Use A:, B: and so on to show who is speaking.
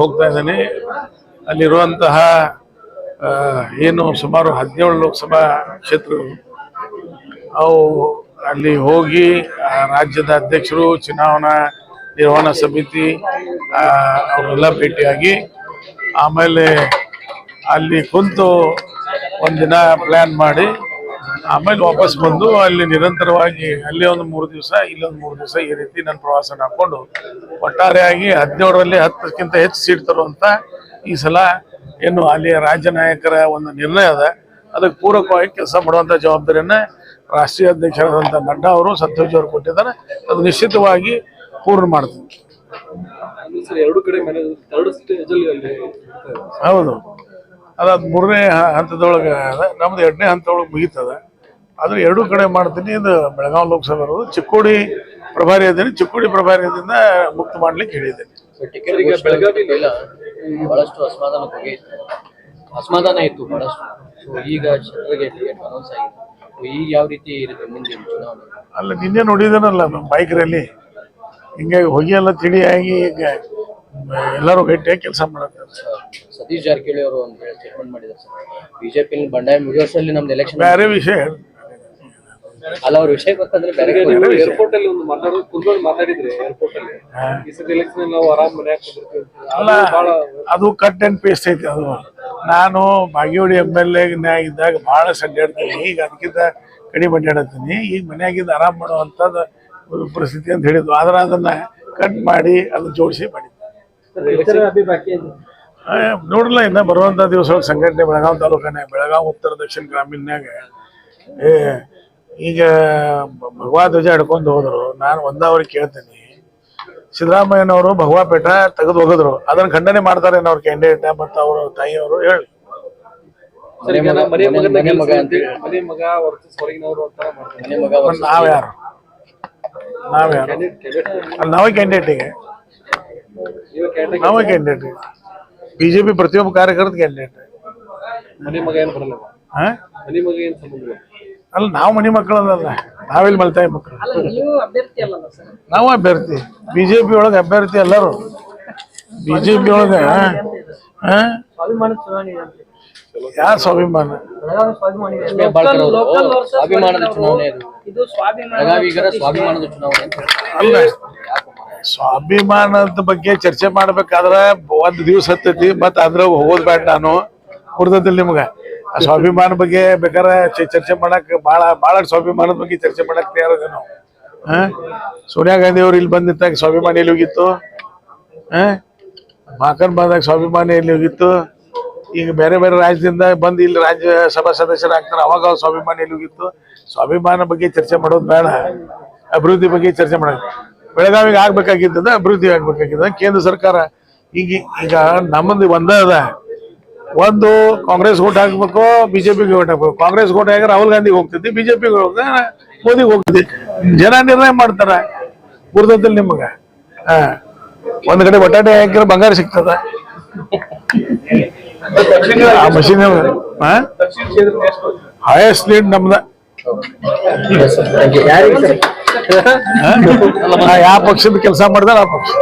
A: ಹೋಗ್ತಾ ಇದ್ದೀನಿ. ಅಲ್ಲಿರುವಂತಹ ಏನು ಸುಮಾರು ಹದಿನೇಳು ಲೋಕಸಭಾ ಕ್ಷೇತ್ರಗಳು, ಅವು ಅಲ್ಲಿ ಹೋಗಿ ರಾಜ್ಯದ ಅಧ್ಯಕ್ಷರು, ಚುನಾವಣಾ ನಿರ್ವಹಣಾ ಸಮಿತಿ ಅವರೆಲ್ಲ ಭೇಟಿಯಾಗಿ, ಆಮೇಲೆ ಅಲ್ಲಿ ಕುಂತು ಒಂದಿನ ಪ್ಲ್ಯಾನ್ ಮಾಡಿ ಆಮೇಲೆ ವಾಪಸ್ ಬಂದು ಅಲ್ಲಿ ನಿರಂತರವಾಗಿ ಅಲ್ಲಿ ಒಂದು ಮೂರು ದಿವಸ ಇಲ್ಲೊಂದು ಮೂರು ದಿವಸ ಈ ರೀತಿ ನನ್ನ ಪ್ರವಾಸನ ಹಾಕೊಂಡು ಒಟ್ಟಾರೆಯಾಗಿ ಹದಿನೇಳರಲ್ಲಿ ಹತ್ತಕ್ಕಿಂತ ಹೆಚ್ಚು ಸೀಟ್ ತರುವಂತ ಈ ಸಲ ಏನು ಅಲ್ಲಿಯ ರಾಜ್ಯ ನಾಯಕರ ಒಂದು ನಿರ್ಣಯ ಅದ. ಅದಕ್ಕೆ ಪೂರಕವಾಗಿ ಕೆಲಸ ಮಾಡುವಂತ ಜವಾಬ್ದಾರಿಯನ್ನ ರಾಷ್ಟ್ರೀಯ ಅಧ್ಯಕ್ಷರಾದಂಥ ನಡ್ಡಾ ಅವರು ಸಂತೋಷ್ ಅವರು ಕೊಟ್ಟಿದ್ದಾರೆ. ಅದು ನಿಶ್ಚಿತವಾಗಿ ಪೂರ್ಣ ಮಾಡ್ತೀವಿ
B: ಅಲ್ಲಿ
A: ಹೌದು. ಅದಾದ ಮೂರನೇ ಹಂತದೊಳಗೆ ಅದ. ನಮ್ದು ಎರಡನೇ ಹಂತದೊಳಗೆ ಮುಗೀತದ. ಆದ್ರೆ ಎರಡೂ ಕಡೆ ಮಾಡ್ತೀನಿ. ಇದು ಬೆಳಗಾವಿ ಲೋಕಸಭೆ ಇರೋದು. ಚಿಕ್ಕೋಡಿ ಪ್ರಭಾರಿ ಇದ್ದೀನಿ. ಚಿಕ್ಕೋಡಿ ಪ್ರಭಾರಿಯಿಂದ ಮುಕ್ತ ಮಾಡ್ಲಿಕ್ಕೆ ಹೇಳಿದ್ದೇನೆ.
C: ಬಹಳಷ್ಟು ಅಸಮಾಧಾನ ಅಸಮಾಧಾನ ಇತ್ತು ಬಹಳಷ್ಟು. ಈಗ ಟಿಕೆಟ್ ಅನೌನ್ಸ್ ಆಗಿದೆ. ಈಗ ಯಾವ ರೀತಿ ಇರುತ್ತೆ ಮುಂದೆ ಚುನಾವಣೆ?
A: ಅಲ್ಲ ನಿನ್ನೆ ನೋಡಿದನಲ್ಲ ಬೈಕ್ ರ್ಯಾಲಿ ಹಿಂಗಾಗಿ ಹೊಗೆ ಎಲ್ಲ ತಿಳಿಯಾಗಿ ಈಗ ಎಲ್ಲರೂ ಭೇಟಿಯಾಗಿ ಕೆಲಸ ಮಾಡುತ್ತೆ
C: ಸತೀಶ್ ಜಾರಕಿಹೊಳಿ ಅವರು ಒಂದು ಸ್ಟೇಟ್ಮೆಂಟ್ ಮಾಡಿದ್ದಾರೆ ಸರ್. ಬಿಜೆಪಿ ಬಂಡಾಯ ಮುಗಿಯೋಸಲ್ಲಿ ನಮ್ದು ಎಲೆಕ್ಷನ್
A: ಬೇರೆ ವಿಷಯ.
C: ಅವ್ರ ವಿಷಯ ಗೊತ್ತಂದ್ರೆ ಬೇರೆ
B: ನೀವು ಏರ್ಪೋರ್ಟ್ ಅಲ್ಲಿ ಒಂದು ಮಾತಾಡೋದು ಕುಂದ್ಕೊಂಡು ಮಾತಾಡಿದ್ರೆ ಏರ್ಪೋರ್ಟ್ ಅಲ್ಲಿ. ಈ ಸತಿ ಎಲೆಕ್ಷನ್ ನಾವು ಆರಾಮ್ ಮನ್ಯಾಗ.
A: ಅಲ್ಲ
B: ಅದು
A: ಕಟ್ ಅಂಡ್ ಪೇಸ್ಟ್ ಐತಿ ಅದು. ನಾನು ಬಾಗೇವಾಡಿ ಎಂ ಎಲ್ ಇದ್ದಾಗ ಬಹಳ ಸಂಡಾಡ್ತೀನಿ ಈಗ ಅದಕ್ಕಿಂತ ಕಡಿಮೆ ಅಡ್ಡಾಡತ್ತೀನಿ ಈಗ ಮನ್ಯಾಗಿದ್ದು ಆರಾಮ್ ಮಾಡುವಂಥದ್ದು ಪರಿಸ್ಥಿತಿ ಅಂತ ಹೇಳಿದ್ವು ಆದ್ರೆ ಅದನ್ನ ಕಟ್ ಮಾಡಿ ಅದನ್ನ ಜೋಡಿಸಿ ಮಾಡಿದ್ದೆ. ನೋಡಲ್ಲ ಇನ್ನ ಬರುವಂತ ದಿವಸ ಸಂಘಟನೆ ಬೆಳಗಾವಿ ತಾಲೂಕನೇ ಬೆಳಗಾವಿ ಉತ್ತರ ದಕ್ಷಿಣ ಗ್ರಾಮೀಣನ್ಯಾಗ ಏ ಈಗ ಭಗವಾ ಧ್ವಜ ಹಿಡ್ಕೊಂಡು ಹೋದ್ರು. ನಾನು ಒಂದಾವ್ರಿಗೆ ಕೇಳ್ತೀನಿ. ಸಿದ್ದರಾಮಯ್ಯನವರು ಭಗವಾ ಪೇಟ ತೆಗೆದು ಹೋಗಿದ್ರು ಅದನ್ನ ಖಂಡನೆ ಮಾಡ್ತಾರೆ ಅವ್ರ ಕ್ಯಾಂಡಿಡೇಟ್ ಮತ್ತು ಅವ್ರ ತಾಯಿಯವರು ಹೇಳಿ. ನಾವ್ಯಾರು ನಾವ್ಯಾರು ನಾವೇ ಕ್ಯಾಂಡಿಡೇಟಿಗೆ
B: ನೀವು ಕ್ಯಾಂಡಿಡೇಟ್
A: ನಾವೇ ಕ್ಯಾಂಡಿಡೇಟ್ ಬಿಜೆಪಿ ಪ್ರತಿಯೊಬ್ಬ ಕಾರ್ಯಕರ್ತ ಕ್ಯಾಂಡಿಡೇಟ್
B: ಮನೆ ಮಗ ಏನು ಬರಲ್ಲ?
A: ಹಾ?
B: ಮನೆ ಮಗ ಏನ್ ಸಂಬಂಧ.
A: ಅಲ್ಲ ನಾವು ಮನೆ ಮಕ್ಕಳಲ್ಲ ನಾವೆಲ್ಲಿ ಮಲ್ತಾಯಿ ಮಕ್ಕಳು ನಾವು ಅಭ್ಯರ್ಥಿ ಬಿಜೆಪಿ ಒಳಗೆ ಅಭ್ಯರ್ಥಿ ಎಲ್ಲರೂ. ಬಿಜೆಪಿ ಒಳಗೆ ಯಾರ ಸ್ವಾಭಿಮಾನ?
C: ಲಕ್ಷ್ಮೀ ಹೆಬ್ಬಾಳ್ಕರ್ ಅವರು. ಸ್ವಾಭಿಮಾನದ ಚುನಾವಣೆ ಇದು ಬೆಳಗಾವಿಗರ ಸ್ವಾಭಿಮಾನದ ಚುನಾವಣೆ ಅಂತ ಹೇಳ್ತಾರೆ.
A: ಅಲ್ಲ ಸ್ವಾಭಿಮಾನದ ಬಗ್ಗೆ ಚರ್ಚೆ ಮಾಡ್ಬೇಕಾದ್ರ ಒಂದ್ ದಿವ್ಸ ಹತ್ತೈತಿ ಮತ್ತ ಅದ್ರಾಗ ಹೋಗೋದ್ ಬೇಡ ನಾನು. ಕುರ್ದದಲ್ಲಿ ನಿಮ್ಗ. ಸ್ವಾಭಿಮಾನ ಬಗ್ಗೆ ಬೇಕಾದ್ರೆ ಚರ್ಚೆ ಮಾಡಕ್ ಬಹಳ ಬಹಳ ಸ್ವಾಭಿಮಾನದ ಬಗ್ಗೆ ಚರ್ಚೆ ಮಾಡಕ್ ತಯಾರಿದೆ ನಾವು. ಹ? ಸೋನಿಯಾ ಗಾಂಧಿ ಅವ್ರು ಇಲ್ಲಿ ಬಂದಿದ್ದಾಗ ಸ್ವಾಭಿಮಾನ ಎಲ್ಲಿ ಹೋಗಿತ್ತು? ಹ? ಮಾಕನ್ ಬಂದಾಗ ಸ್ವಾಭಿಮಾನ ಎಲ್ಲಿ ಹೋಗಿತ್ತು? ಈಗ ಬೇರೆ ಬೇರೆ ರಾಜ್ಯದಿಂದ ಬಂದು ಇಲ್ಲಿ ರಾಜ್ಯ ಸಭಾ ಸದಸ್ಯರಾಗ್ತಾರೆ ಅವಾಗ ಅವ್ರ ಸ್ವಾಭಿಮಾನ ಎಲ್ಲಿ ಹೋಗಿತ್ತು? ಸ್ವಾಭಿಮಾನ ಬಗ್ಗೆ ಚರ್ಚೆ ಮಾಡೋದು ಬೇಡ. ಅಭಿವೃದ್ಧಿ ಬಗ್ಗೆ ಚರ್ಚೆ ಮಾಡೋದು. ಬೆಳಗಾವಿಗೆ ಆಗ್ಬೇಕಾಗಿದ್ದದ ಅಭಿವೃದ್ಧಿ ಆಗ್ಬೇಕಾಗಿದ್ದ ಕೇಂದ್ರ ಸರ್ಕಾರ ಈಗ ಈಗ ನಮ್ಮದು ಒಂದೇ ಅದ. ಒಂದು ಕಾಂಗ್ರೆಸ್ ಓಟ್ ಹಾಕ್ಬೇಕು, ಬಿಜೆಪಿಗೆ ಓಟ್ ಹಾಕ್ಬೇಕು. ಕಾಂಗ್ರೆಸ್ ಓಟ್ ಹಾಕಿದ್ರೆ ರಾಹುಲ್ ಗಾಂಧಿಗೆ ಹೋಗ್ತೈತಿ ಬಿಜೆಪಿಗೆ ಹೋಗ್ತದೆ ಮೋದಿಗೆ ಹೋಗ್ತೈತಿ ಜನ ನಿರ್ಣಯ ಮಾಡ್ತಾರ ಗುರುದಲ್ಲಿ ನಿಮಗೆ. ಹಾ. ಒಂದ್ ಕಡೆ ಬಟಾಟೆ ಹಾಕಿದ್ರೆ ಬಂಗಾರ ಸಿಗ್ತದ. ಆ ಮಷೀನ್ ಹೈಯೆಸ್ಟ್ ಲೀಡ್ ನಮ್ದ. ಯಾವ ಪಕ್ಷದ ಕೆಲಸ ಮಾಡಿದ್ರೆ ಆ ಪಕ್ಷ.